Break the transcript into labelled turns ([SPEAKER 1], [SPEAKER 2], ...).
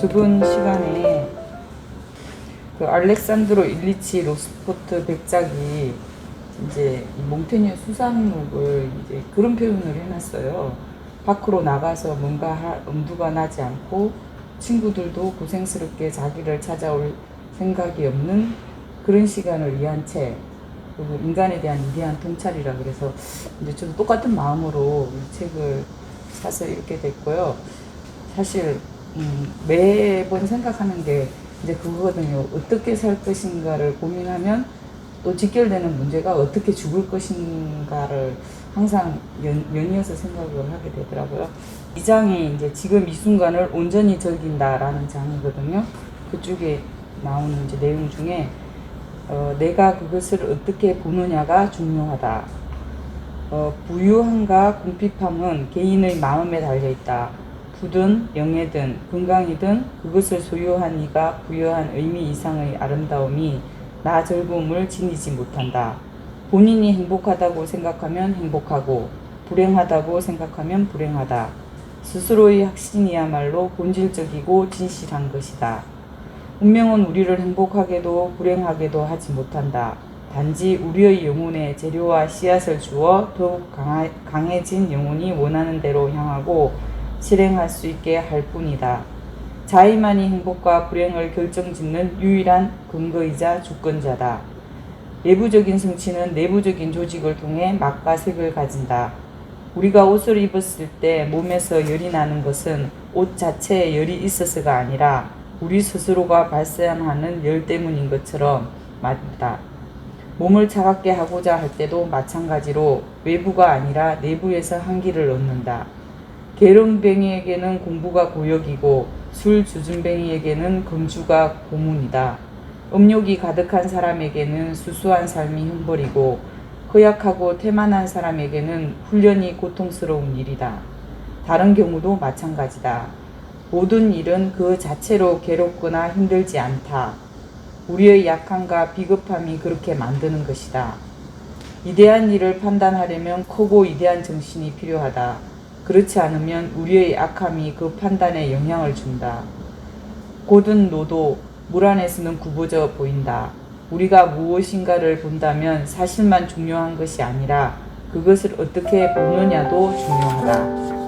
[SPEAKER 1] 저번 시간에 그 알렉산드로 일리치 로스포트 백작이 이제 이 몽테뉴 수상록을 이제 그런 표현을 해놨어요. 밖으로 나가서 뭔가 할 엄두가 나지 않고 친구들도 고생스럽게 자기를 찾아올 생각이 없는 그런 시간을 위한 책. 그리고 인간에 대한 위대한 통찰이라 그래서 이제 저도 똑같은 마음으로 이 책을 사서 읽게 됐고요. 사실 음, 매번 생각하는 게 이제 그거거든요. 어떻게 살 것인가를 고민하면 또 직결되는 문제가 어떻게 죽을 것인가를 항상 연, 연이어서 생각을 하게 되더라고요. 이 장이 이제 지금 이 순간을 온전히 즐긴다라는 장이거든요. 그쪽에 나오는 이제 내용 중에 어, 내가 그것을 어떻게 보느냐가 중요하다. 어, 부유함과 궁핍함은 개인의 마음에 달려 있다. 부든 영예든 건강이든 그것을 소유한 이가 부여한 의미 이상의 아름다움이 나 즐거움을 지니지 못한다. 본인이 행복하다고 생각하면 행복하고 불행하다고 생각하면 불행하다. 스스로의 확신이야말로 본질적이고 진실한 것이다. 운명은 우리를 행복하게도 불행하게도 하지 못한다. 단지 우리의 영혼에 재료와 씨앗을 주어 더욱 강해진 영혼이 원하는 대로 향하고 실행할 수 있게 할 뿐이다. 자의만이 행복과 불행을 결정짓는 유일한 근거이자 주권자다. 내부적인 성취는 내부적인 조직을 통해 맛과 색을 가진다. 우리가 옷을 입었을 때 몸에서 열이 나는 것은 옷 자체에 열이 있어서가 아니라 우리 스스로가 발생하는 열 때문인 것처럼 맞다. 몸을 차갑게 하고자 할 때도 마찬가지로 외부가 아니라 내부에서 한기를 얻는다. 게으름뱅이에게는 공부가 고역이고 술 주준뱅이에게는 금주가 고문이다. 음욕이 가득한 사람에게는 수수한 삶이 형벌이고 허약하고 태만한 사람에게는 훈련이 고통스러운 일이다. 다른 경우도 마찬가지다. 모든 일은 그 자체로 괴롭거나 힘들지 않다. 우리의 약함과 비겁함이 그렇게 만드는 것이다. 위대한 일을 판단하려면 크고 위대한 정신이 필요하다. 그렇지 않으면 우리의 악함이 그 판단에 영향을 준다. 고든 노도 물 안에서는 굽어져 보인다. 우리가 무엇인가를 본다면 사실만 중요한 것이 아니라 그것을 어떻게 보느냐도 중요하다.